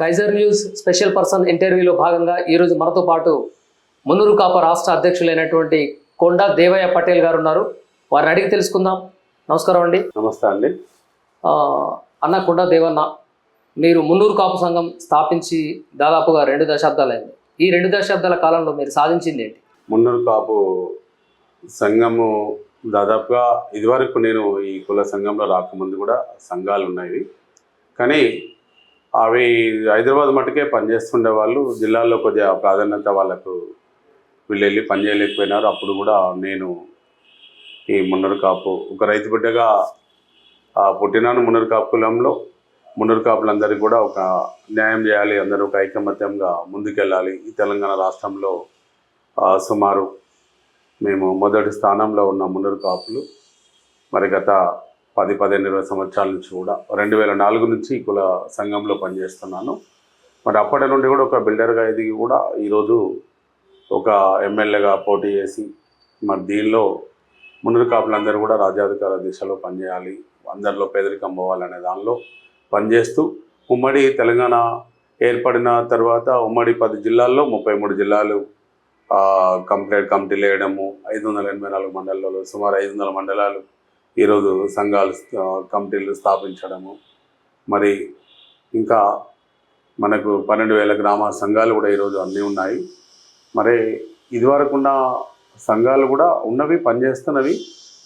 Kaiser news special person ఇంటర్వ్యూలో భాగంగా ఈరోజు మనతో పాటు మున్నూరు కాప రాష్ట్ర అధ్యక్షులైనటువంటి కొండా దేవయ్య పటేల్ గారు ఉన్నారు. వారిని అడిగి తెలుసుకుందాం. నమస్కారం అండి. నమస్తే అండి. అన్న కొండా దేవన్న మీరు మున్నూరు కాపు సంఘం స్థాపించి దాదాపుగా రెండు దశాబ్దాలైంది. ఈ రెండు దశాబ్దాల కాలంలో మీరు సాధించింది ఏంటి? మున్నూరు కాపు సంఘము దాదాపుగా ఇదివరకు నేను ఈ కుల సంఘంలో రాకముందు కూడా సంఘాలు ఉన్నాయి కానీ అవి హైదరాబాద్ మట్టుకే పనిచేస్తుండే వాళ్ళు. జిల్లాల్లో కొద్దిగా ప్రాధాన్యత వాళ్ళకు వీళ్ళు వెళ్ళి పనిచేయలేకపోయినారు. అప్పుడు కూడా నేను ఈ మున్నరు కాపు ఒక రైతు బిడ్డగా ఆ, పుట్టినాను మున్నూరు కాపు కులంలో. మున్నూరు కాపులందరికీ కూడా ఒక న్యాయం చేయాలి. అందరూ ఒక ఐకమత్యంగా ముందుకెళ్ళాలి. ఈ తెలంగాణ రాష్ట్రంలో సుమారు మేము మొదటి స్థానంలో ఉన్న మున్నూరు కాపులు మరి గత పది పదిహేను ఇరవై సంవత్సరాల నుంచి కూడా రెండు వేల నాలుగు నుంచి ఈ కుల సంఘంలో పనిచేస్తున్నాను. మరి అప్పటి నుండి కూడా ఒక బిల్డర్గా ఎదిగి కూడా ఈరోజు ఒక ఎమ్మెల్యేగా పోటీ చేసి మరి దీనిలో మునురు కాపులందరూ కూడా రాజ్యాధికార దిశలో పనిచేయాలి అందరిలో పేదరికం పోవాలనే దానిలో పనిచేస్తూ ఉమ్మడి తెలంగాణ ఏర్పడిన తర్వాత ఉమ్మడి పది జిల్లాల్లో ముప్పై మూడు జిల్లాలు కంప్లీట్ కమిటీలు వేయడము ఐదు వందల ఎనభై నాలుగు మండలాలు సుమారు ఐదు వందల మండలాలు ఈరోజు సంఘాలు కమిటీలు స్థాపించడము. మరి ఇంకా మనకు పన్నెండు వేల గ్రామ సంఘాలు కూడా ఈరోజు అన్నీ ఉన్నాయి. మరి ఇదివరకున్న సంఘాలు కూడా ఉన్నవి పనిచేస్తున్నవి.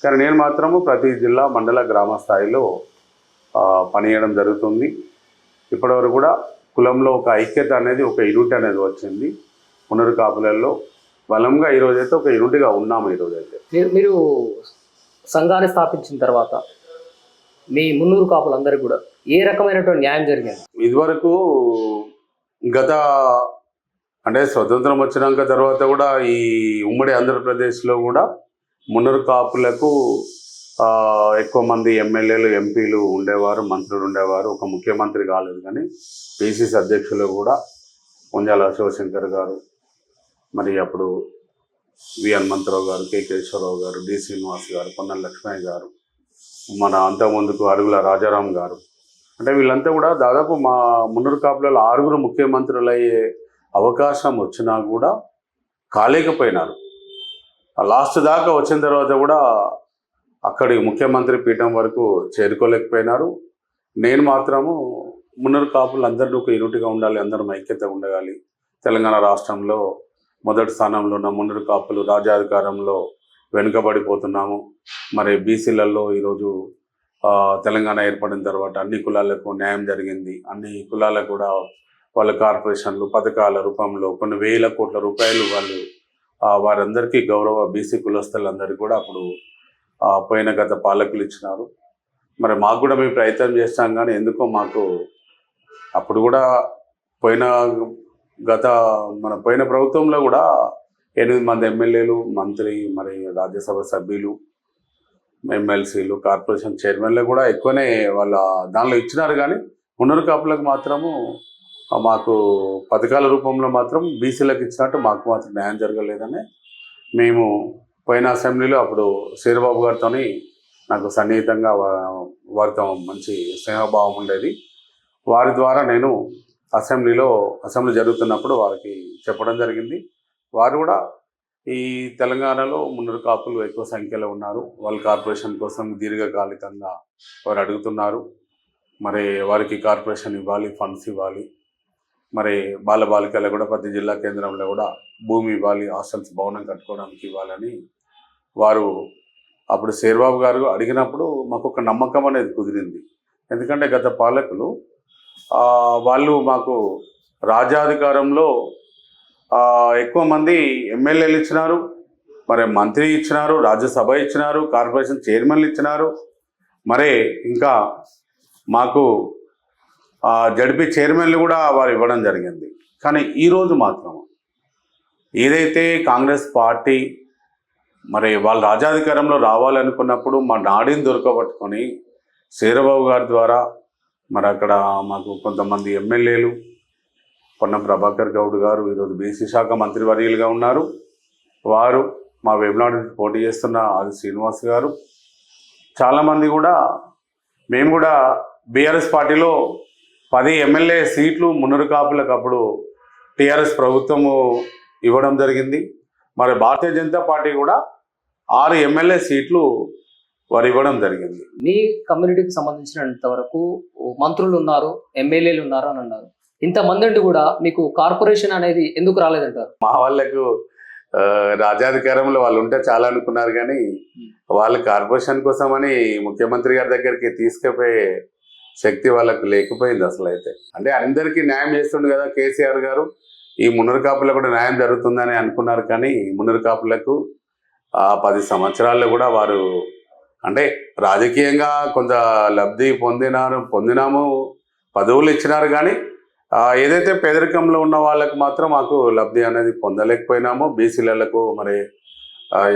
కానీ నేను మాత్రము ప్రతి జిల్లా మండల గ్రామ స్థాయిలో ఆ, పనిచేయడం జరుగుతుంది. ఇప్పటివరకు కూడా కులంలో ఒక ఐక్యత అనేది ఒక యూనిట్ అనేది వచ్చింది. పునరు కాపులలో బలంగా ఈరోజైతే ఒక యూనిట్గా ఉన్నాము ఈరోజైతే. మీరు సంఘాన్ని స్థాపించిన తర్వాత మీ మున్నూరు కాపులందరికీ కూడా ఏ రకమైనటువంటి న్యాయం జరిగింది? ఇదివరకు గత అంటే స్వతంత్రం వచ్చినాక తర్వాత కూడా ఈ ఉమ్మడి ఆంధ్రప్రదేశ్లో కూడా మున్నరు కాపులకు ఎక్కువ మంది ఎమ్మెల్యేలు ఎంపీలు ఉండేవారు మంత్రులు ఉండేవారు. ఒక ముఖ్యమంత్రి కాలేదు కానీ పిసిసి అధ్యక్షులు కూడా ఉంజాల శివశంకర్ గారు. మరి అప్పుడు వి హనుమంతరావు గారు కె కేశవరావు గారు డి శ్రీనివాస్ గారు పొన్నల లక్ష్మయ్య గారు మన అంతకుముందుకు అరుగుల రాజారాం గారు. అంటే వీళ్ళంతా కూడా దాదాపు మా మున్నూరు కాపులలో ఆరుగురు ముఖ్యమంత్రులు అయ్యే అవకాశం వచ్చినా కూడా కాలేకపోయినారు. ఆ లాస్ట్ దాకా వచ్చిన తర్వాత కూడా అక్కడి ముఖ్యమంత్రి పీఠం వరకు చేరుకోలేకపోయినారు. నేను మాత్రము మున్నూరు కాపులు అందరినీ ఒక యూనిట్గా ఉండాలి అందరం ఐక్యత ఉండగాలి తెలంగాణ రాష్ట్రంలో మొదటి స్థానంలో ఉన్న ముందు కాపులు రాజ్యాధికారంలో వెనుకబడిపోతున్నాము. మరి బీసీలలో ఈరోజు తెలంగాణ ఏర్పడిన తర్వాత అన్ని కులాలకు న్యాయం జరిగింది. అన్ని కులాలకు కూడా వాళ్ళ కార్పొరేషన్లు పథకాల రూపంలో కొన్ని వేల కోట్ల రూపాయలు వాళ్ళు వారందరికీ గౌరవ బీసీ కులస్తులందరికీ కూడా అప్పుడు పోయిన గత పాలకులు ఇచ్చినారు. మరి మాకు కూడా మేము ప్రయత్నం చేస్తాం కానీ ఎందుకో మాకు అప్పుడు కూడా పోయిన గత మన పోయిన ప్రభుత్వంలో కూడా ఎనిమిది మంది ఎమ్మెల్యేలు మంత్రి మరి రాజ్యసభ సభ్యులు ఎమ్మెల్సీలు కార్పొరేషన్ చైర్మన్లు కూడా ఎక్కువనే వాళ్ళ దానిలో ఇచ్చినారు కానీ ఉన్నరు కాపులకు మాత్రము మాకు పథకాల రూపంలో మాత్రం బీసీలకు ఇచ్చినట్టు మాకు మాత్రం న్యాయం జరగలేదని మేము పోయిన అసెంబ్లీలో అప్పుడు శ్రీరబాబు గారితో నాకు సన్నిహితంగా వారితో మంచి స్నేహభావం ఉండేది. వారి ద్వారా నేను అసెంబ్లీలో అసెంబ్లీ జరుగుతున్నప్పుడు వారికి చెప్పడం జరిగింది. వారు కూడా ఈ తెలంగాణలో మున్నూరు కాపులు ఎక్కువ సంఖ్యలో ఉన్నారు. వాళ్ళ కార్పొరేషన్ కోసం దీర్ఘకాలికంగా వారు అడుగుతున్నారు. మరి వారికి కార్పొరేషన్ ఇవ్వాలి ఫండ్స్ ఇవ్వాలి. మరి బాలబాలికలు కూడా ప్రతి జిల్లా కేంద్రంలో కూడా భూమి ఇవ్వాలి హాస్టల్స్ భవనం కట్టుకోవడానికి ఇవ్వాలని వారు అప్పుడు శేర్బాబు గారు అడిగినప్పుడు మాకు ఒక నమ్మకం అనేది కుదిరింది. ఎందుకంటే గత పాలకులు వాళ్ళు మాకు రాజ్యాధికారంలో ఎక్కువ మంది ఎమ్మెల్యేలు ఇచ్చినారు మరి మంత్రి ఇచ్చినారు రాజ్యసభ ఇచ్చినారు కార్పొరేషన్ చైర్మన్లు ఇచ్చినారు. మరి ఇంకా మాకు జడిపి జడ్పీ చైర్మన్లు కూడా వారు ఇవ్వడం జరిగింది. కానీ ఈరోజు మాత్రం ఏదైతే కాంగ్రెస్ పార్టీ మరి వాళ్ళు రాజాధికారంలో రావాలనుకున్నప్పుడు మా నాడిని దొరకబట్టుకొని శీరబాబు గారి ద్వారా మరి అక్కడ మాకు కొంతమంది ఎమ్మెల్యేలు పొన్నం ప్రభాకర్ గౌడ్ గారు ఈరోజు బీసీ శాఖ మంత్రివర్యులుగా ఉన్నారు. వారు మా వెబ్నాడు పోటీ చేస్తున్న ఆది శ్రీనివాస్ గారు. చాలామంది కూడా మేము కూడా బీఆర్ఎస్ పార్టీలో పది ఎమ్మెల్యే సీట్లు మున్నరు కాపులకు అప్పుడు టీఆర్ఎస్ ప్రభుత్వము ఇవ్వడం జరిగింది. మరి భారతీయ జనతా పార్టీ కూడా ఆరు ఎమ్మెల్యే సీట్లు వారు ఇవ్వడం జరిగింది. మీ కమ్యూనిటీకి సంబంధించినంత వరకు మంత్రులు ఉన్నారు ఎమ్మెల్యేలు ఉన్నారు అని అన్నారు. ఇంతమంది ఉండి కూడా మీకు కార్పొరేషన్ అనేది ఎందుకు రాలేదంటారు? మా వాళ్ళకు ఆ, రాజ్యాధికారంలో వాళ్ళు ఉంటే చాలా అనుకున్నారు కానీ వాళ్ళు కార్పొరేషన్ కోసమని ముఖ్యమంత్రి గారి దగ్గరికి తీసుకుపోయే శక్తి వాళ్ళకు లేకపోయింది అసలు అయితే అంటే అందరికీ న్యాయం చేస్తుండు కదా కేసీఆర్ గారు. ఈ మున్నరు కాపులకు కూడా న్యాయం జరుగుతుందని అనుకున్నారు కానీ మున్నరు కాపులకు ఆ పది సంవత్సరాల్లో కూడా వారు అంటే రాజకీయంగా కొంత లబ్ధి పొందినారు పొందినాము పదవులు ఇచ్చినారు కానీ ఏదైతే పేదరికంలో ఉన్న వాళ్ళకు మాత్రం మాకు లబ్ధి అనేది పొందలేకపోయినాము. బీసీలకు మరి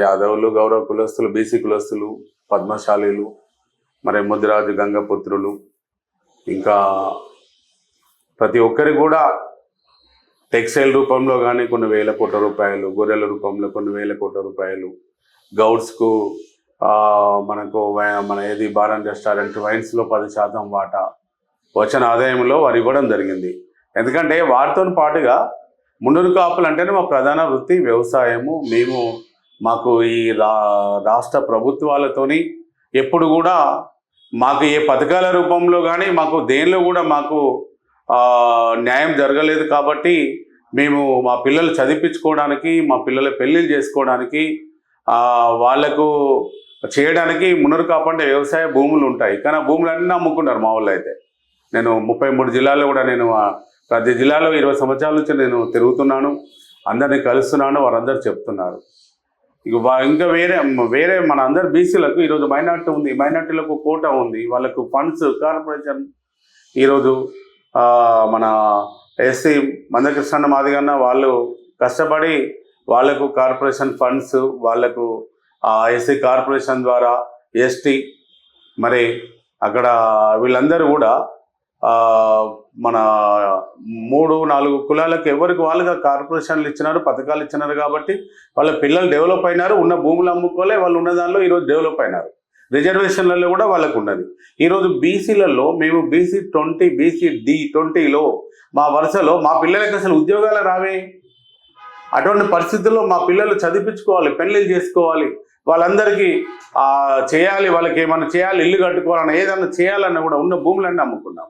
యాదవులు గౌరవ కులస్తులు బీసీ కులస్తులు పద్మశాలీలు మరి ముదిరాజు గంగపుత్రులు ఇంకా ప్రతి ఒక్కరి కూడా టెక్స్టైల్ రూపంలో కానీ కొన్ని వేల కోట్ల రూపాయలు గొర్రెల రూపంలో కొన్ని వేల కోట్ల రూపాయలు గౌడ్స్కు మనకు మన ఏది బారన్ రెస్టారెంట్ వైన్స్లో పది శాతం వాటా. వచ్చిన ఆదాయంలో వారు ఇవ్వడం జరిగింది. ఎందుకంటే వారితో పాటుగా ముండూరు కాపులు అంటేనే మా ప్రధాన వృత్తి వ్యవసాయము. మేము మాకు ఈ రా రాష్ట్ర ప్రభుత్వాలతోని ఎప్పుడు కూడా మాకు ఏ పథకాల రూపంలో కానీ మాకు దేనిలో కూడా మాకు న్యాయం జరగలేదు కాబట్టి మేము మా పిల్లలు చదివించుకోవడానికి మా పిల్లల పెళ్ళిళ్ళు చేసుకోవడానికి వాళ్ళకు చేయడానికి మునరు కాపంటే వ్యవసాయ భూములు ఉంటాయి. కానీ ఆ భూములన్నీ అమ్ముకున్నారు మా ఊళ్ళో అయితే. నేను ముప్పై మూడు జిల్లాల్లో కూడా నేను ప్రతి జిల్లాలో ఇరవై సంవత్సరాల నుంచి నేను తిరుగుతున్నాను. అందరినీ కలుస్తున్నాను వారందరూ చెప్తున్నారు. ఇక ఇంకా వేరే వేరే మన అందరు బీసీలకు ఈరోజు మైనార్టీ ఉంది. మైనార్టీలకు కోట ఉంది. వాళ్ళకు ఫండ్స్ కార్పొరేషన్ ఈరోజు మన ఎస్సీ మందకృష్ణ మాదిగన్న వాళ్ళు కష్టపడి వాళ్ళకు కార్పొరేషన్ ఫండ్స్ వాళ్ళకు ఎస్సీ కార్పొరేషన్ ద్వారా ఎస్టీ మరి అక్కడ వీళ్ళందరూ కూడా మన మూడు నాలుగు కులాలకు ఎవరికి వాళ్ళుగా కార్పొరేషన్లు ఇచ్చినారు పథకాలు ఇచ్చినారు కాబట్టి వాళ్ళ పిల్లలు డెవలప్ అయినారు ఉన్న భూములు అమ్ముకోలే వాళ్ళు ఉన్న దానిలో ఈరోజు డెవలప్ అయినారు. రిజర్వేషన్లలో కూడా వాళ్ళకు ఉన్నది ఈరోజు బీసీలలో మేము బీసీ ట్వంటీ బీసీ డి ట్వంటీలో మా వరుసలో మా పిల్లలకి అసలు ఉద్యోగాలు రావే. అటువంటి పరిస్థితుల్లో మా పిల్లలు చదివించుకోవాలి పెళ్ళిళ్ళు చేసుకోవాలి. వాళ్ళందరికీ ఆ, చేయాలి వాళ్ళకి ఏమైనా చేయాలి ఇల్లు కట్టుకోవాలన్నా ఏదన్నా చేయాలన్నా కూడా ఉన్న భూములన్నీ అమ్ముకున్నాం.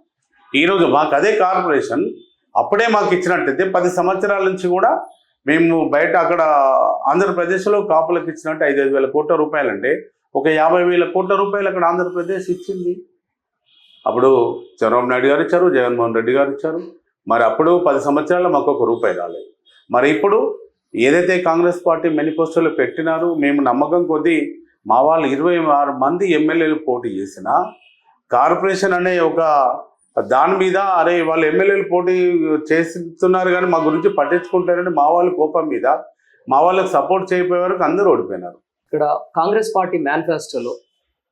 ఈరోజు మాకు అదే కార్పొరేషన్ అప్పుడే మాకు ఇచ్చినట్టయితే పది సంవత్సరాల నుంచి కూడా మేము బయట అక్కడ ఆంధ్రప్రదేశ్లో కాపులకు ఇచ్చినట్టు ఐదు ఐదు వేల కోట్ల రూపాయలు అంటే ఒక యాభై వేల కోట్ల రూపాయలు అక్కడ ఆంధ్రప్రదేశ్ ఇచ్చింది. అప్పుడు చంద్రబాబు నాయుడు గారు ఇచ్చారు జగన్మోహన్ రెడ్డి గారు ఇచ్చారు. మరి అప్పుడు పది సంవత్సరాల్లో మాకు ఒక రూపాయి రాలేదు. మరి ఇప్పుడు ఏదైతే కాంగ్రెస్ పార్టీ మేనిఫెస్టోలో పెట్టినారో మేము నమ్మకం కొద్దీ మా వాళ్ళు ఇరవై ఆరు మంది ఎమ్మెల్యేలు పోటీ చేసిన కార్పొరేషన్ అనే ఒక దాని మీద అరే వాళ్ళు ఎమ్మెల్యేలు పోటీ చేస్తున్నారు కానీ మా గురించి పట్టించుకుంటారని మా వాళ్ళ కోపం మీద మా వాళ్ళకి సపోర్ట్ చేయకపోయే వరకు అందరూ ఓడిపోయినారు. ఇక్కడ కాంగ్రెస్ పార్టీ మేనిఫెస్టోలో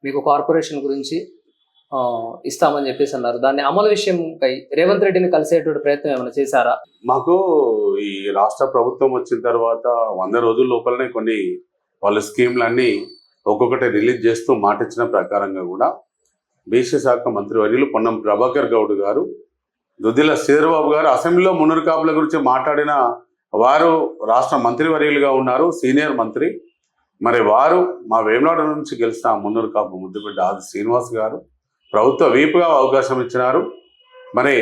మీకు కార్పొరేషన్ గురించి ఇస్తామని చెప్పేసి అన్నారు. దాన్ని అమలు విషయంపై రేవంత్ రెడ్డిని కలిసేటువంటి ప్రయత్నం ఏమైనా చేశారా? మాకు ఈ రాష్ట్ర ప్రభుత్వం వచ్చిన తర్వాత వంద రోజుల లోపలనే కొన్ని వాళ్ళ స్కీమ్లన్నీ ఒక్కొక్కటి రిలీజ్ చేస్తూ మాట ఇచ్చిన ప్రకారంగా కూడా బీసీ శాఖ మంత్రివర్యులు పొన్నం ప్రభాకర్ గౌడ్ గారు దుద్దిల శ్రీధరబాబు గారు అసెంబ్లీలో మునురు కాపుల గురించి మాట్లాడిన వారు రాష్ట్ర మంత్రివర్యులుగా ఉన్నారు సీనియర్ మంత్రి. మరి వారు మా వేమనాడు నుంచి గెలిచిన మున్నూరు కాపు ముద్దుబిడ్డ ఆది శ్రీనివాస్ గారు ప్రభుత్వ వీపుగా అవకాశం ఇచ్చినారు. మరి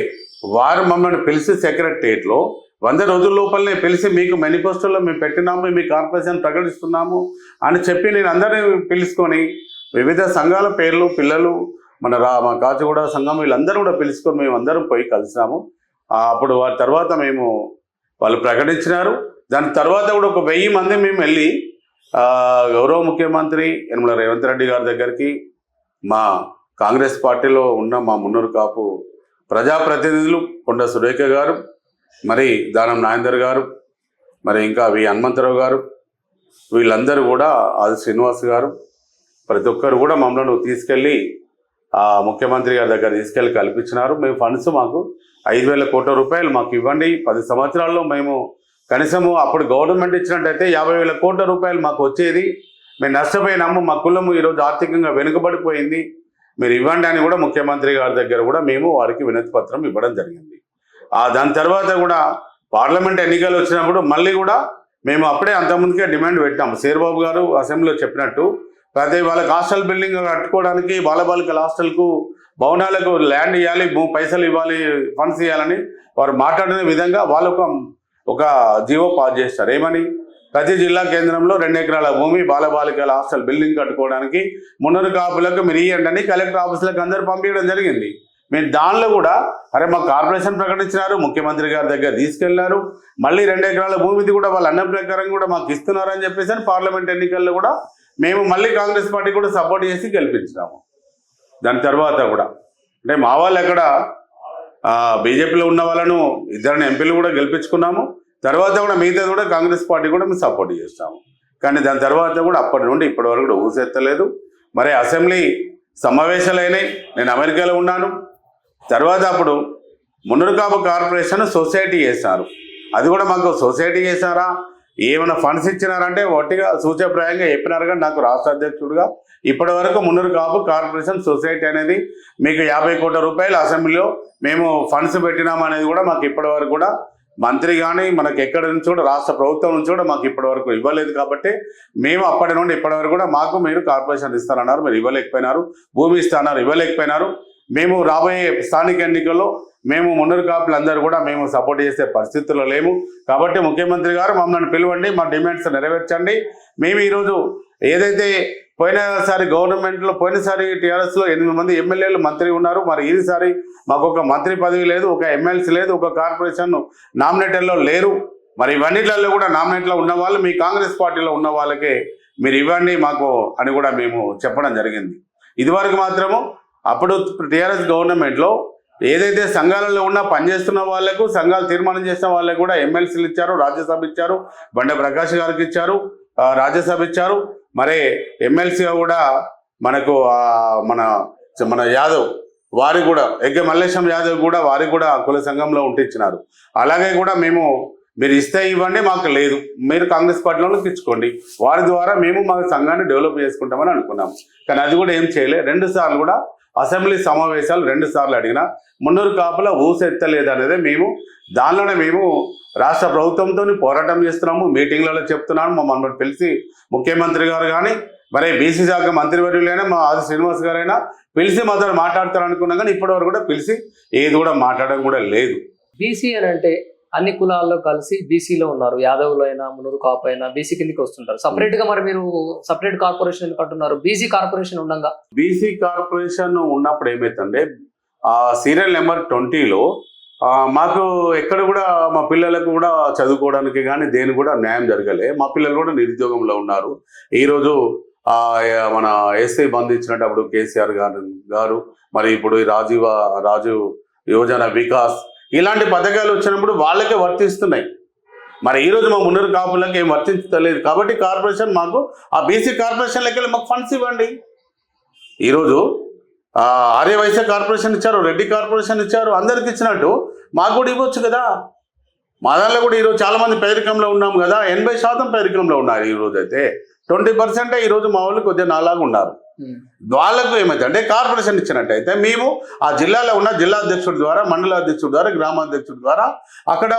వారు మమ్మల్ని పిలిచి సెక్రటరియట్లో వంద రోజుల లోపలనే పిలిచి మీకు మేనిఫెస్టోలో మేము పెట్టినాము మీ కార్పొరేషన్ ప్రకటిస్తున్నాము అని చెప్పి నేను అందరినీ పిలుచుకొని వివిధ సంఘాల పేర్లు పిల్లలు మన రా మా కాచిగూడ సంఘం వీళ్ళందరూ కూడా పిలుచుకొని మేము అందరం పోయి కలిసినాము. అప్పుడు వారి తర్వాత మేము వాళ్ళు ప్రకటించినారు. దాని తర్వాత కూడా ఒక వెయ్యి మంది మేము వెళ్ళి గౌరవ ముఖ్యమంత్రి యనమల రేవంత్ రెడ్డి గారి దగ్గరికి మా కాంగ్రెస్ పార్టీలో ఉన్న మా మున్నూరు కాపు ప్రజాప్రతినిధులు కొండ సురేఖ గారు మరి దానం నాయందర్ గారు మరి ఇంకా వి హనుమంతరావు గారు వీళ్ళందరూ కూడా ఆది శ్రీనివాస్ గారు ప్రతి ఒక్కరు కూడా మమ్మల్ని తీసుకెళ్ళి ఆ ముఖ్యమంత్రి గారి దగ్గర తీసుకెళ్ళి కల్పించినారు. మేము ఫండ్స్ మాకు ఐదు వేల కోట్ల రూపాయలు మాకు ఇవ్వండి. పది సంవత్సరాల్లో మేము కనీసము అప్పుడు గవర్నమెంట్ ఇచ్చినట్టయితే యాభై వేల కోట్ల రూపాయలు మాకు వచ్చేది. మేము నష్టపోయినాము. మా కులము ఈరోజు ఆర్థికంగా వెనుకబడిపోయింది. మీరు ఇవ్వండి అని కూడా ముఖ్యమంత్రి గారి దగ్గర కూడా మేము వారికి వినతి పత్రం ఇవ్వడం జరిగింది. ఆ దాని తర్వాత కూడా పార్లమెంట్ ఎన్నికలు వచ్చినప్పుడు మళ్ళీ కూడా మేము అప్పుడే అంతకుముందుకే డిమాండ్ పెట్టాము శేర్బాబు గారు అసెంబ్లీలో చెప్పినట్టు ప్రతి వాళ్ళకి హాస్టల్ బిల్డింగ్ కట్టుకోవడానికి బాలబాలికల హాస్టల్కు భవనాలకు ల్యాండ్ ఇవ్వాలి పైసలు ఇవ్వాలి ఫండ్స్ ఇవ్వాలని వారు మాట్లాడిన విధంగా వాళ్ళు ఒక జీవో పాస్ చేస్తారు. ఏమని? ప్రతి జిల్లా కేంద్రంలో రెండు ఎకరాల భూమి బాలబాలికల హాస్టల్ బిల్డింగ్ కట్టుకోవడానికి మున్నరు కాపులకు మీరు ఇవ్వండి కలెక్టర్ ఆఫీసులకు అందరూ పంపించడం జరిగింది. మీరు దానిలో కూడా అరే మా కార్పొరేషన్ ప్రకటించినారు ముఖ్యమంత్రి గారి దగ్గర తీసుకెళ్ళారు. మళ్ళీ రెండు ఎకరాల భూమిది కూడా వాళ్ళ అన్న ప్రకారం కూడా మాకు ఇస్తున్నారు అని చెప్పేసి పార్లమెంట్ ఎన్నికల్లో కూడా మేము మళ్ళీ కాంగ్రెస్ పార్టీ కూడా సపోర్ట్ చేసి గెలిపించినాము. దాని తర్వాత కూడా అంటే మా వాళ్ళు ఎక్కడ బీజేపీలో ఉన్న వాళ్ళను ఇద్దరిని ఎంపీలు కూడా గెలిపించుకున్నాము. తర్వాత కూడా మిగతాది కూడా కాంగ్రెస్ పార్టీ కూడా మేము సపోర్ట్ చేస్తాము. కానీ దాని తర్వాత కూడా అప్పటి నుండి ఇప్పటి వరకు కూడా ఊసెత్తలేదు మరి అసెంబ్లీ సమావేశాలు అయినాయి నేను అమెరికాలో ఉన్నాను. తర్వాత అప్పుడు మునురుకాపు కార్పొరేషన్ సొసైటీ చేశారు. అది కూడా మాకు సొసైటీ చేశారా? ఏమైనా ఫండ్స్ ఇచ్చినారంటే ఒట్టిగా సూచప్రాయంగా చెప్పినారు కానీ నాకు రాష్ట్ర అధ్యక్షుడిగా ఇప్పటి వరకు మున్నూరు కాపు కార్పొరేషన్ సొసైటీ అనేది మీకు యాభై కోట్ల రూపాయలు అసెంబ్లీలో మేము ఫండ్స్ పెట్టినాం అనేది కూడా మాకు ఇప్పటి వరకు కూడా మంత్రి కానీ మనకి ఎక్కడి నుంచి కూడా రాష్ట్ర ప్రభుత్వం నుంచి కూడా మాకు ఇప్పటి వరకు ఇవ్వలేదు కాబట్టి మేము అప్పటి నుండి ఇప్పటి వరకు కూడా మాకు మీరు కార్పొరేషన్ ఇస్తానన్నారు మీరు ఇవ్వలేకపోయినారు భూమి ఇస్తానన్నారు ఇవ్వలేకపోయినారు. మేము రాబోయే స్థానిక ఎన్నికల్లో మేము మున్నూరు కాపులు అందరూ కూడా మేము సపోర్ట్ చేసే పరిస్థితుల్లో లేము. కాబట్టి ముఖ్యమంత్రి గారు మమ్మల్ని పిలవండి మా డిమాండ్స్ నెరవేర్చండి. మేము ఈరోజు ఏదైతే పోయినసారి గవర్నమెంట్లో పోయినసారి టీఆర్ఎస్లో ఎనిమిది మంది ఎమ్మెల్యేలు మంత్రి ఉన్నారు. మరి ఈసారి మాకు ఒక మంత్రి పదవి లేదు ఒక ఎమ్మెల్సీ లేదు ఒక కార్పొరేషన్ నామినేటర్లో లేరు. మరి ఇవన్నిట్లలో కూడా నామినేట్లో ఉన్న వాళ్ళు మీ కాంగ్రెస్ పార్టీలో ఉన్న వాళ్ళకే మీరు ఇవ్వండి మాకు అని కూడా మేము చెప్పడం జరిగింది. ఇదివరకు మాత్రము అప్పుడు టీఆర్ఎస్ గవర్నమెంట్లో ఏదైతే సంఘాలలో ఉన్న పనిచేస్తున్న వాళ్ళకు సంఘాలు తీర్మానం చేసిన వాళ్ళకు కూడా ఎమ్మెల్సీలు ఇచ్చారు రాజ్యసభ ఇచ్చారు బండ ప్రకాష్ గారికి ఇచ్చారు రాజ్యసభ ఇచ్చారు. మరి ఎమ్మెల్సీగా కూడా మనకు మన మన యాదవ్ వారి కూడా ఎగ్గ మల్లేశం యాదవ్ కూడా వారికి కూడా కుల సంఘంలో ఉంటించినారు. అలాగే కూడా మేము మీరు ఇస్తే ఇవ్వండి మాకు లేదు. మీరు కాంగ్రెస్ పార్టీలో తెచ్చుకోండి. వారి ద్వారా మేము మా సంఘాన్ని డెవలప్ చేసుకుంటామని అనుకున్నాం. కానీ అది కూడా ఏం చేయలే. రెండు సార్లు కూడా అసెంబ్లీ సమావేశాలు రెండు సార్లు అడిగినా మున్నూరు కాపుల ఊసెత్తలేదు అనేది మేము దానిలోనే మేము రాష్ట్ర ప్రభుత్వంతో పోరాటం చేస్తున్నాము మీటింగ్లలో చెప్తున్నాము మమ్మల్ని పిలిచి ముఖ్యమంత్రి గారు కానీ మరి బీసీ శాఖ మంత్రివర్యులైనా మా ఆది శ్రీనివాస్ గారైనా పిలిచి మాతో మాట్లాడతారు అనుకున్నాం కానీ ఇప్పటివరకు కూడా పిలిచి ఏది కూడా మాట్లాడడం కూడా లేదు. బీసీ అని అంటే అన్ని కులాల్లో కలిసి బీసీలో ఉన్నారు. యాదవులు అయినా మునురు కాపు అయినా బీసీ కిందకి వస్తుంటారు. సపరేట్గా మరి మీరు సపరేట్ కార్పొరేషన్ ఎందుకు అంటున్నారు బీసీ కార్పొరేషన్ ఉండగా. బీసీ కార్పొరేషన్ ఉన్నప్పుడు ఏమైతుందంటే ఆ సీరియల్ నెంబర్ ట్వంటీలో మాకు ఎక్కడ కూడా మా పిల్లలకు కూడా చదువుకోవడానికి కానీ దేని కూడా న్యాయం జరగలే. మా పిల్లలు కూడా నిరుద్యోగంలో ఉన్నారు. ఈరోజు మన ఎస్ఐ బంద్ ఇచ్చినప్పుడు కేసీఆర్ గారు గారు మరి ఇప్పుడు ఈ రాజీవ రాజు యోజన వికాస్ ఇలాంటి పథకాలు వచ్చినప్పుడు వాళ్ళకే వర్తిస్తున్నాయి. మరి ఈ రోజు మా మున్నూరు కాపులకు ఏం వర్తించలేదు. కాబట్టి కార్పొరేషన్ మాకు ఆ బీసీ కార్పొరేషన్ లెక్కలు మాకు ఫండ్స్ ఇవ్వండి. ఈరోజు ఆర్యవైశ్య కార్పొరేషన్ ఇచ్చారు రెడ్డి కార్పొరేషన్ ఇచ్చారు అందరికి ఇచ్చినట్టు మాకు కూడా ఇవ్వచ్చు కదా. మా దానిలో కూడా ఈరోజు చాలా మంది పేదరికంలో ఉన్నాం కదా. ఎనభై శాతం పేదరికంలో ఉన్నారు ఈ రోజు అయితే ట్వంటీ పర్సెంటే ఈరోజు మా వాళ్ళు కొద్దిగా నాలాగా ఉన్నారు. వాళ్ళకు ఏమైతే అంటే కార్పొరేషన్ ఇచ్చినట్టయితే మేము ఆ జిల్లాలో ఉన్న జిల్లా అధ్యక్షుడి ద్వారా మండల అధ్యక్షుడి ద్వారా గ్రామాధ్యక్షుడి ద్వారా అక్కడ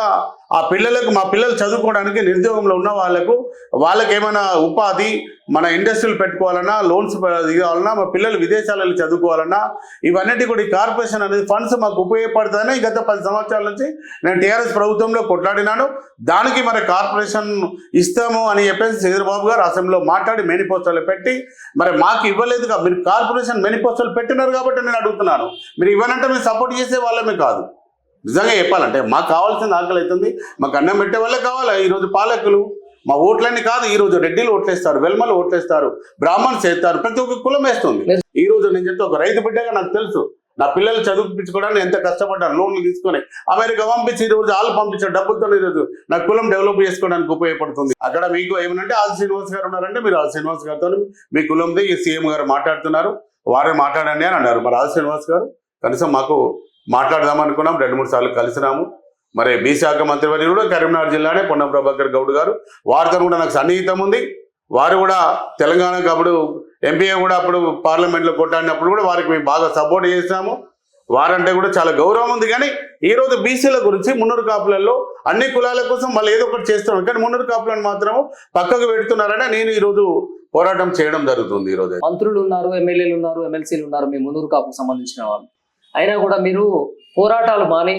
ఆ పిల్లలకు మా పిల్లలు చదువుకోవడానికి నిరుద్యోగంలో ఉన్న వాళ్ళకు వాళ్ళకి ఏమైనా ఉపాధి మన ఇండస్ట్రీలు పెట్టుకోవాలన్నా లోన్స్ ఇవ్వాలన్నా మా పిల్లలు విదేశాలలో చదువుకోవాలన్నా ఇవన్నిటి కూడా ఈ కార్పొరేషన్ అనేది ఫండ్స్ మాకు ఉపయోగపడతాయని గత పది సంవత్సరాల నుంచి నేను టీఆర్ఎస్ ప్రభుత్వంలో కొట్లాడినాను. దానికి మరి కార్పొరేషన్ ఇస్తాము అని చెప్పేసి చంద్రబాబు గారు అసెంబ్లీలో మాట్లాడి మేనిపోస్టర్లు పెట్టి మరి మాకు ఇవ్వలేదు కా- మీరు కార్పొరేషన్ మేనిపోస్టర్లు పెట్టినారు కాబట్టి నేను అడుగుతున్నాను. మీరు ఇవ్వనంటే మీరు సపోర్ట్ చేసే వాళ్ళమే కాదు. నిజంగా చెప్పాలంటే మాకు కావాల్సిన ఆకలి అవుతుంది. మాకు అన్నం పెట్టే వాళ్ళే కావాలి. ఈరోజు పాలకులు మా ఓట్లన్నీ కాదు ఈ రోజు రెడ్డిలు ఓట్లేస్తారు వెల్మలు ఓట్లేస్తారు బ్రాహ్మణ్స్ వేస్తారు ప్రతి ఒక్క కులం వేస్తుంది. ఈ రోజు నేను చెప్తే ఒక రైతు బిడ్డగా నాకు తెలుసు. నా పిల్లలు చదివించుకోవడానికి ఎంత కష్టపడ్డాను? లోన్లు తీసుకొని అమెరికా పంపించి రోజు వాళ్ళు పంపించిన డబ్బులతో ఈరోజు నా కులం డెవలప్ చేసుకోవడానికి ఉపయోగపడుతుంది. అక్కడ మీకు ఏమనంటే ఆల్ శ్రీనివాస్ గారు ఉన్నారంటే మీరు ఆల్ శ్రీనివాస్ గారితో మీ కులంది ఈ సీఎం గారు మాట్లాడుతున్నారు. వారే మాట్లాడండి అని అన్నారు. మరి ఆల్ శ్రీనివాస్ గారు కనీసం మాకు మాట్లాడదాం అనుకున్నాం. రెండు మూడు సార్లు కలిసినాము. మరి బీశాఖ మంత్రివర్యులు కూడా కరీంనగర్ జిల్లానే పొన్నం ప్రభాకర్ గౌడ్ గారు. వారితో కూడా నాకు సన్నిహితం ఉంది. వారు కూడా తెలంగాణకు అప్పుడు ఎంపీఏ కూడా అప్పుడు పార్లమెంట్లో కొట్టాడినప్పుడు కూడా వారికి మేము బాగా సపోర్ట్ చేసాము వారంటే కూడా చాలా గౌరవం ఉంది కానీ ఈ రోజు బీసీల గురించి మున్నూరు కాపులలో అన్ని కులాల కోసం వాళ్ళు ఏదో ఒకటి చేస్తున్నారు కానీ మున్నూరు కాపులను మాత్రం పక్కకు పెడుతున్నారనే నేను ఈరోజు పోరాటం చేయడం జరుగుతుంది ఈ రోజు. మంత్రులు ఉన్నారు ఎమ్మెల్యేలు ఉన్నారు ఎమ్మెల్సీలు ఉన్నారు. మీ మున్నూరు కాపుకు సంబంధించిన వాళ్ళు. అయినా కూడా మీరు పోరాటాలు మాని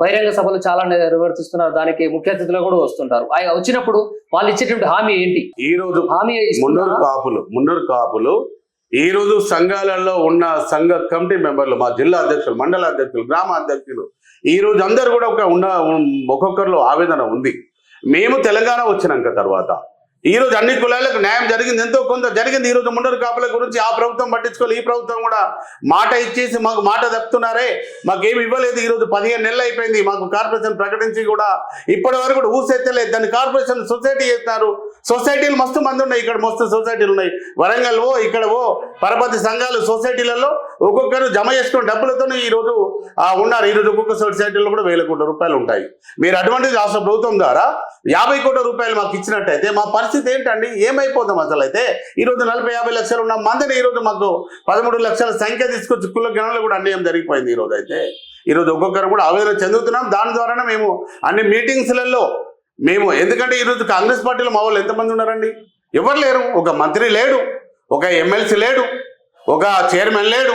బహిరంగ సభలు చాలా నిర్వర్తిస్తున్నారు. దానికి ముఖ్య అతిథులు కూడా వస్తుంటారు. ఆయన వచ్చినప్పుడు వాళ్ళు ఇచ్చేటువంటి హామీ ఏంటి? ఈ రోజు హామీ మున్నూరు ఇస్తున్నారా? కాపులు మున్నూరు కాపులు ఈ రోజు సంఘాలలో ఉన్న సంఘ కమిటీ మెంబర్లు మా జిల్లా అధ్యక్షులు మండల అధ్యక్షులు గ్రామ అధ్యక్షులు ఈ రోజు అందరు కూడా ఒక ఉన్న ఒక్కొక్కరిలో ఆవేదన ఉంది. మేము తెలంగాణ వచ్చినాక తర్వాత ఈరోజు అన్ని కులాలకు న్యాయం జరిగింది. ఎంతో కొంత జరిగింది. ఈరోజు ముండరు కాపుల గురించి ఆ ప్రభుత్వం పట్టించుకోవాలి ఈ ప్రభుత్వం కూడా మాట ఇచ్చేసి మాకు మాట చెప్తున్నారే మాకేమి ఇవ్వలేదు. ఈ రోజు పదిహేను నెలలు అయిపోయింది. మాకు కార్పొరేషన్ ప్రకటించి కూడా ఇప్పటి వరకు కూడా ఊసెత్తలేదు. దాన్ని కార్పొరేషన్ సొసైటీ చేస్తున్నారు. సొసైటీలు మస్తు మంది ఉన్నాయి. ఇక్కడ మస్తు సొసైటీలు ఉన్నాయి. వరంగల్ ఓ ఇక్కడ ఓ పరపతి సంఘాలు సొసైటీలలో ఒక్కొక్కరు జమ చేసుకున్న డబ్బులతో ఈరోజు ఉన్నారు. ఈరోజు ఒక్కొక్క సొసైటీలో కూడా వేల కోట్ల రూపాయలు ఉంటాయి. మీరు అటువంటిది రాష్ట్ర ప్రభుత్వం ద్వారా యాభై కోట్ల రూపాయలు మాకు ఇచ్చినట్టయితే మా పరిస్థితి ఏంటండి? ఏమైపోతాం అసలు అయితే? ఈ రోజు నలభై యాభై లక్షలు ఉన్న మందిని ఈ రోజు మాకు పదమూడు లక్షల సంఖ్య తీసుకొచ్చి కుల గణంలో కూడా అన్యాయం జరిగిపోయింది ఈ రోజు అయితే. ఈరోజు ఒక్కొక్కరు కూడా ఆవేదన చెందుతున్నాం. దాని ద్వారానే మేము అన్ని మీటింగ్స్లలో మేము ఎందుకంటే ఈరోజు కాంగ్రెస్ పార్టీలో మా వాళ్ళు ఎంతమంది ఉన్నారండి? ఎవరు లేరు? ఒక మంత్రి లేడు. ఒక ఎమ్మెల్సీ లేడు. ఒక చైర్మన్ లేడు.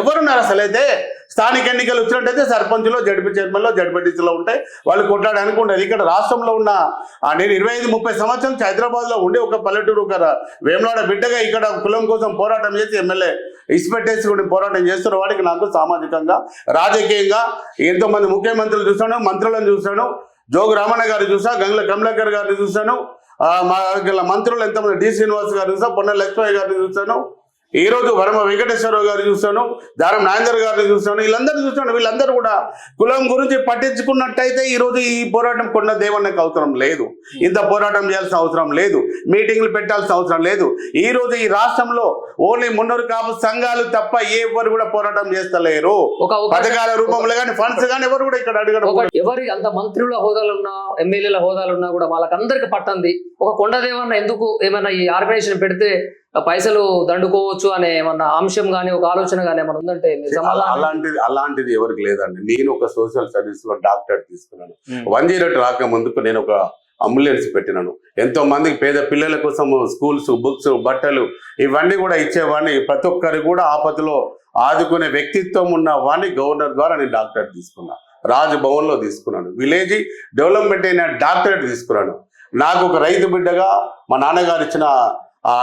ఎవరున్నారు అసలు అయితే స్థానిక ఎన్నికలు వచ్చినట్టయితే సర్పంచ్లో జడ్పీ చైర్మన్లో జడ్పీటీసీలో ఉంటాయి. వాళ్ళు కొట్లాడడానికి ఉండదు. ఇక్కడ రాష్ట్రంలో ఉన్న నేను ఇరవై ఐదు ముప్పై సంవత్సరం హైదరాబాద్లో ఉండి ఒక పల్లెటూరు ఒక వేమలాడ బిడ్డగా ఇక్కడ కులం కోసం పోరాటం చేసి ఎమ్మెల్యే ఇసుపెట్టేసుకుని పోరాటం చేస్తున్న వాడికి నాకు సామాజికంగా రాజకీయంగా ఎంతోమంది ముఖ్యమంత్రులు చూశాను మంత్రులను చూశాను జోగు రామణ గారిని చూసా గంగుల కమలాకర్ గారిని చూశాను మా మంత్రులు ఎంతమంది డి. శ్రీనివాస్ గారిని చూసా పొన్న లక్ష్మయ్య గారిని చూశాను. ఈ రోజు వరమ వెంకటేశ్వరరావు గారిని చూశాను దారం నాగేందర్ గారిని చూశాను వీళ్ళందరినీ చూశాను వీళ్ళందరూ కూడా కులం గురించి పట్టించుకున్నట్టయితే ఈ రోజు ఈ పోరాటం కొండ దేవన్నకు అవసరం లేదు. ఇంత పోరాటం చేయాల్సిన అవసరం లేదు. మీటింగ్లు పెట్టాల్సిన అవసరం లేదు. ఈ రోజు ఈ రాష్ట్రంలో ఓన్లీ మున్నూరు కాపు సంఘాలు తప్ప ఎవరు కూడా పోరాటం చేస్తలేరు. పథకాల రూపంలో కానీ ఫండ్స్ కానీ ఎవరు కూడా ఇక్కడ అడగడం ఎవరి అంత మంత్రుల హోదాలు ఉన్నా ఎమ్మెల్యేల హోదాలు ఉన్నా కూడా వాళ్ళకందరికి పట్టంది. ఒక కొండదేవన్న ఎందుకు ఏమైనా ఈ ఆర్గనైజేషన్ పెడితే పైసలు దండుకోవచ్చు అనే ఏమన్నా అంశం గానీ ఒక ఆలోచన గానీ ఏమైనా ఉందంటే అలాంటిది అలాంటిది ఎవరికి లేదండి. నేను ఒక సోషల్ సర్వీస్లో డాక్టర్ తీసుకున్నాను. వన్ జీరో రాక ముందుకు నేను ఒక అంబులెన్స్ పెట్టినాను. ఎంతో మందికి పేద పిల్లల కోసం స్కూల్స్ బుక్స్ బట్టలు ఇవన్నీ కూడా ఇచ్చేవాడిని. ప్రతి ఒక్కరు కూడా ఆపదలో ఆదుకునే వ్యక్తిత్వం ఉన్న వాడిని గవర్నర్ ద్వారా నేను డాక్టరేట్ తీసుకున్నా. రాజ్ భవన్లో తీసుకున్నాను. విలేజ్ డెవలప్మెంట్ అయిన డాక్టరేట్ తీసుకున్నాను. నాకు ఒక రైతు బిడ్డగా మా నాన్నగారు ఇచ్చిన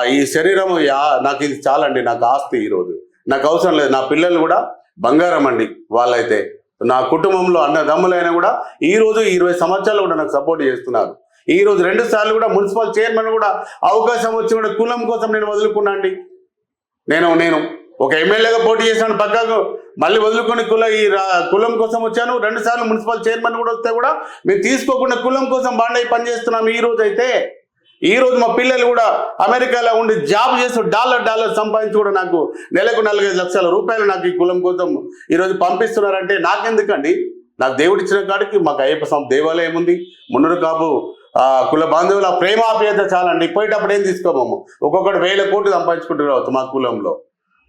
ఈ శరీరం యా- నాకు ఇది చాలండి నాకు ఆస్తి ఈరోజు. నాకు అవసరం లేదు నా పిల్లలు కూడా బంగారం అండి వాళ్ళైతే. నా కుటుంబంలో అన్నదమ్ములైనా కూడా ఈ రోజు ఇరవై సంవత్సరాలు కూడా నాకు సపోర్ట్ చేస్తున్నారు. ఈ రోజు రెండు సార్లు కూడా మున్సిపల్ చైర్మన్ కూడా అవకాశం వచ్చి కూడా కులం కోసం నేను వదులుకున్నా అండి. నేను నేను ఒక ఎమ్మెల్యేగా పోటీ చేశాను పక్కకు మళ్ళీ వదులుకొని కుల ఈ కులం కోసం వచ్చాను. రెండు సార్లు మున్సిపల్ చైర్మన్ కూడా వస్తే కూడా మేము తీసుకోకుండా కులం కోసం బాండై పనిచేస్తున్నాం ఈ రోజు అయితే ఈ రోజు మా పిల్లలు కూడా అమెరికాలో ఉండి జాబ్ చేస్తూ డాలర్ డాలర్ సంపాదించి కూడా నాకు నెలకు నలభై లక్షల రూపాయలు నాకు ఈ కులం కోసం ఈరోజు పంపిస్తున్నారంటే నాకెందుకండి? నాకు దేవుడు ఇచ్చిన కాడికి మాకు అయ్యప్ప స్వామి దేవాలయం ఉంది. మున్నూరు కాపు ఆ, కుల బాంధవుల ప్రేమాప్యత చాలండి. పోయేటప్పుడు ఏం తీసుకోమమ్మ? ఒక్కొక్కటి వేల కోట్లు సంపాదించుకుంటూ రావచ్చు మా కులంలో.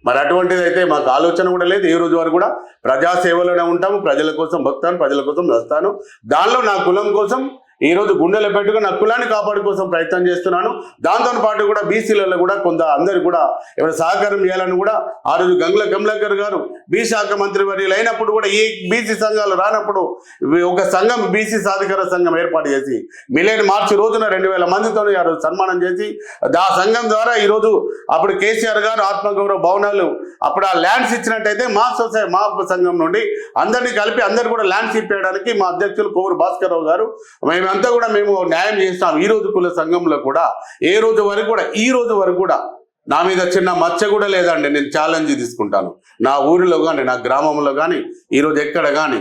మరి అటువంటిది అయితే మాకు ఆలోచన కూడా లేదు. ఈ రోజు వరకు కూడా ప్రజాసేవలోనే ఉంటాము. ప్రజల కోసం భక్తాను ప్రజల కోసం వస్తాను దానిలో నా కులం కోసం ఈ రోజు గుండెలో పెట్టుకుని నా కులాన్ని కాపాడు కోసం ప్రయత్నం చేస్తున్నాను. దాంతో పాటు కూడా బీసీలలో కూడా కొంత అందరు కూడా ఎవరు సహకారం చేయాలని కూడా ఆ రోజు గంగుల కమలాకర్ గారు బీ శాఖ మంత్రి వర్యులు అయినప్పుడు కూడా ఈ బీసీ సంఘాలు రానప్పుడు ఒక సంఘం బీసీ సాధికార సంఘం ఏర్పాటు చేసి మిలియన్ మార్చి రోజున రెండు వేల మందితో ఆ రోజు సన్మానం చేసి ఆ సంఘం ద్వారా ఈ రోజు అప్పుడు కేసీఆర్ గారు ఆత్మగౌరవ భవనాలు అప్పుడు ఆ ల్యాండ్స్ ఇచ్చినట్టయితే మా సొసై మా సంఘం నుండి అందరినీ కలిపి అందరు కూడా ల్యాండ్స్ ఇప్పేయడానికి మా అధ్యక్షులు కోవూరు భాస్కర్ గారు మేము మేమంతా కూడా మేము న్యాయం చేస్తాం. ఈ రోజు కుల సంఘంలో కూడా ఏ రోజు వరకు కూడా ఈ రోజు వరకు కూడా నా మీద చిన్న మచ్చ కూడా లేదండి. నేను ఛాలెంజ్ తీసుకుంటాను. నా ఊరిలో కానీ నా గ్రామంలో కానీ ఈ రోజు ఎక్కడ కానీ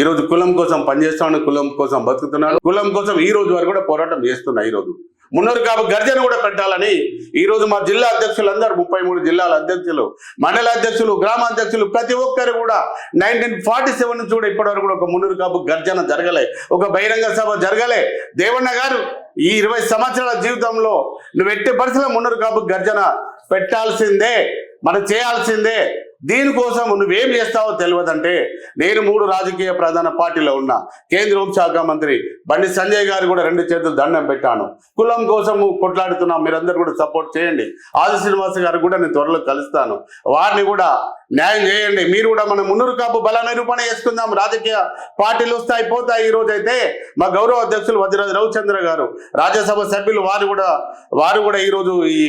ఈ రోజు కులం కోసం పనిచేస్తాను కులం కోసం బతుకుతున్నాను కులం కోసం ఈ రోజు వరకు కూడా పోరాటం చేస్తున్నా ఈ రోజు. మున్నూరు కాపు గర్జన కూడా పెట్టాలని ఈరోజు మా జిల్లా అధ్యక్షులందరూ ముప్పై మూడు జిల్లాల అధ్యక్షులు మండల అధ్యక్షులు గ్రామ అధ్యక్షులు ప్రతి ఒక్కరు కూడా నైన్టీన్ ఫార్టీ సెవెన్ నుంచి కూడా ఇప్పటి వరకు కూడా ఒక మున్నూరు కాపు గర్జన జరగలే ఒక బహిరంగ సభ జరగలే. దేవన్న గారు ఈ ఇరవై సంవత్సరాల జీవితంలో నువ్వు ఎట్టి పరిస్థితుల్లో మున్నరు కాపు గర్జన పెట్టాల్సిందే మనం చేయాల్సిందే. దీనికోసం నువ్వేం చేస్తావో తెలియదంటే నేను మూడు రాజకీయ ప్రధాన పార్టీలో ఉన్నా. కేంద్ర హోంశాఖ మంత్రి బండి సంజయ్ గారు కూడా రెండు చేతులు దండం పెట్టాను. కులం కోసం కొట్లాడుతున్నాం మీరందరూ కూడా సపోర్ట్ చేయండి. ఆది శ్రీనివాస గారు కూడా నేను త్వరలో కలుస్తాను. వారిని కూడా న్యాయం చేయండి. మీరు కూడా మన మున్నూరు కాపు బల నిరూపణ చేసుకుందాం. రాజకీయ పార్టీలు వస్తాయి పోతాయి ఈ రోజు అయితే మా గౌరవ అధ్యక్షులు వజ్రరాజు రవిచంద్ర గారు రాజ్యసభ సభ్యులు వారు కూడా వారు కూడా ఈ రోజు ఈ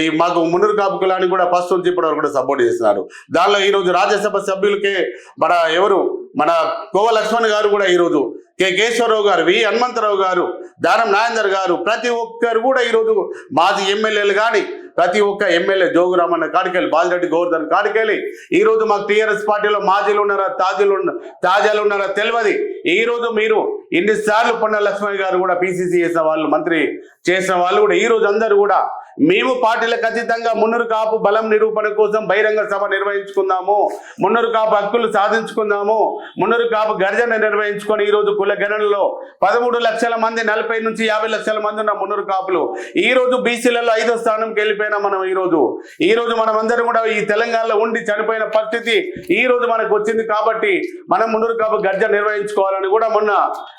ఈ మాకు మున్నూరు కాపు కులానికి కూడా ఫస్ట్ నుంచి ఇప్పటి వరకు కూడా సపోర్ట్ చేస్తున్నారు. దానిలో ఈ రోజు రాజ్యసభ సభ్యులకే మన ఎవరు? మన కోవ లక్ష్మణ్ గారు కూడా ఈరోజు కె కేశవరావు గారు వి హనుమంతరావు గారు దానం నాయందర్ గారు ప్రతి ఒక్కరు కూడా ఈరోజు మాజీ ఎమ్మెల్యేలు కానీ ప్రతి ఒక్క ఎమ్మెల్యే జోగురామన్న కాడికెళ్ళి బాలిరెడ్డి గోవర్ధన్ కాడికెళ్ళి ఈ రోజు మాకు టీఆర్ఎస్ పార్టీలో మాజీలు ఉన్నారా తాజీలు ఉన్న తాజాలు ఉన్నారా తెలియదు ఈ రోజు మీరు ఇన్నిసార్లు పొన్న లక్ష్మణ్ గారు కూడా పిసిసి చేసిన వాళ్ళు మంత్రి చేసిన వాళ్ళు కూడా ఈ రోజు అందరూ కూడా మేము పార్టీలకు అతీతంగా మున్నరు కాపు బలం నిరూపణ కోసం బహిరంగ సభ నిర్వహించుకుందాము. మున్నరు కాపు హక్కులు సాధించుకుందాము. మున్నరు కాపు గర్జన నిర్వహించుకొని ఈ రోజు కుల గణనలో పదమూడు లక్షల మంది నలభై నుంచి యాభై లక్షల మంది ఉన్న మున్నరు కాపులు. ఈ రోజు బీసీలలో ఐదో స్థానంకి వెళ్ళిపోయినా మనం ఈ రోజు ఈ రోజు మనం అందరం కూడా ఈ తెలంగాణలో ఉండి చనిపోయిన పరిస్థితి ఈ రోజు మనకు వచ్చింది కాబట్టి మనం మున్నూరు కాపు గర్జన నిర్వహించుకోవాలని కూడా మొన్న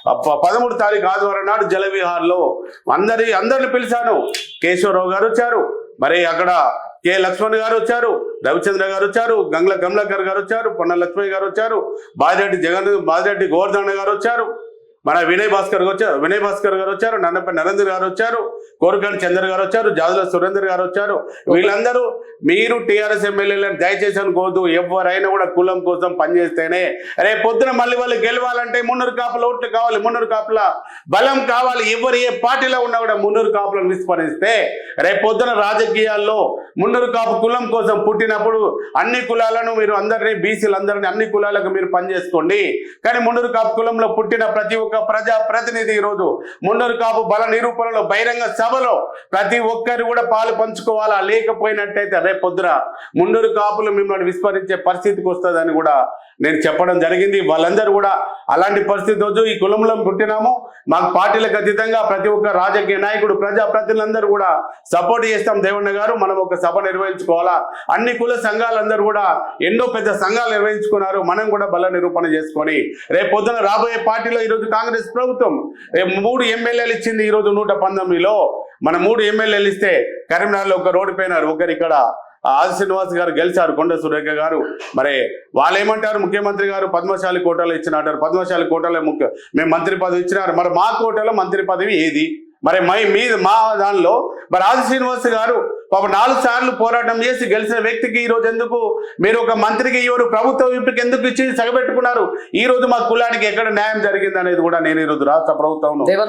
ప- పదమూడు తారీఖు ఆదివారం నాడు జలవిహార్లో అందరి అందరిని పిలిచాను. కేశవరావు గారు వచ్చారు. మరి అక్కడ కె లక్ష్మణ్ గారు వచ్చారు రవిచంద్ర గారు వచ్చారు గంగ్ల కమలాకర్ గారు వచ్చారు పొన్న లక్ష్మణ్ గారు వచ్చారు బాదిరెడ్డి జగన్ బాజిరెడ్డి గోవర్ధన్ గారు వచ్చారు. మన వినయ్ భాస్కర్ వచ్చారు వినయ్ భాస్కర్ గారు వచ్చారు నన్నపల్లి నరేంద్ర గారు వచ్చారు. కోరకండి చంద్ర గారు వచ్చారు జాదుల సురేందర్ గారు వచ్చారు. వీళ్ళందరూ మీరు టీఆర్ఎస్ ఎమ్మెల్యేలను దయచేసి అనుకోవద్దు. ఎవరైనా కూడా కులం కోసం పనిచేస్తేనే. రేపు పొద్దున మళ్ళీ వాళ్ళు గెలవాలంటే మున్నూరు కాపుల ఓట్లు కావాలి మున్నూరు కాపుల బలం కావాలి. ఎవరు ఏ పార్టీలో ఉన్నా కూడా మున్నూరు కాపులను విస్మరిస్తే రేపు పొద్దున రాజకీయాల్లో మున్నూరు కాపు కులం కోసం పుట్టినప్పుడు అన్ని కులాలను మీరు అందరినీ బీసీలందరినీ అన్ని కులాలకు మీరు పనిచేసుకోండి. కానీ మున్నూరు కాపు కులంలో పుట్టిన ప్రతి ఒక్క ప్రజా ప్రతినిధి ఈరోజు మున్నూరు కాపు బల నిరూపణలో బహిరంగ సభలో ప్రతి ఒక్కరు కూడా పాలు పంచుకోవాలా? లేకపోయినట్టయితే రేపు పొద్దున కాపులు మిమ్మల్ని విస్మరించే పరిస్థితికి వస్తుందని కూడా నేను చెప్పడం జరిగింది. వాళ్ళందరూ కూడా అలాంటి పరిస్థితి రోజు ఈ కులంలో పుట్టినాము. మాకు పార్టీలకు అతీతంగా ప్రతి ఒక్క రాజకీయ నాయకుడు ప్రజాప్రతినిధులందరూ కూడా సపోర్ట్ చేస్తాం. దేవన్న గారు మనం ఒక సభ నిర్వహించుకోవాలా? అన్ని కుల సంఘాలందరూ కూడా ఎన్నో పెద్ద సంఘాలు నిర్వహించుకున్నారు. మనం కూడా బల నిరూపణ చేసుకొని రేపు పొద్దున రాబోయే పార్టీలో ఈరోజు కాంగ్రెస్ ప్రభుత్వం రేపు మూడు ఎమ్మెల్యేలు ఇచ్చింది ఈరోజు నూట పంతొమ్మిదిలో. మన మూడు ఎమ్మెల్యేలు ఇస్తే కరీంనగర్లో ఒక రోడ్డు పోయినారు ఒకరు ఇక్కడ ఆది శ్రీనివాస్ గారు గెలిచారు కొండ సురేఖ గారు. మరి వాళ్ళు ఏమంటారు ముఖ్యమంత్రి గారు పద్మశాలి కోటలో ఇచ్చిన అంటారు పద్మశాలి కోటలో ముఖ్య మేము మంత్రి పదవి ఇచ్చినారు. మరి మా కోటలో మంత్రి పదవి ఏది? మరి మై మీ మా దానిలో మరి ఆది శ్రీనివాస్ గారు పాప నాలుగు సార్లు పోరాటం చేసి గెలిచిన వ్యక్తికి ఈ రోజు ఎందుకు? మీరు ఒక మంత్రికి ఎవరు ప్రభుత్వ విప్పుకి ఎందుకు ఇచ్చి సగబెట్టుకున్నారు? ఈ రోజు మా కులానికి ఎక్కడ న్యాయం జరిగింది అనేది కూడా నేను ఈ రోజు రాష్ట్ర ప్రభుత్వం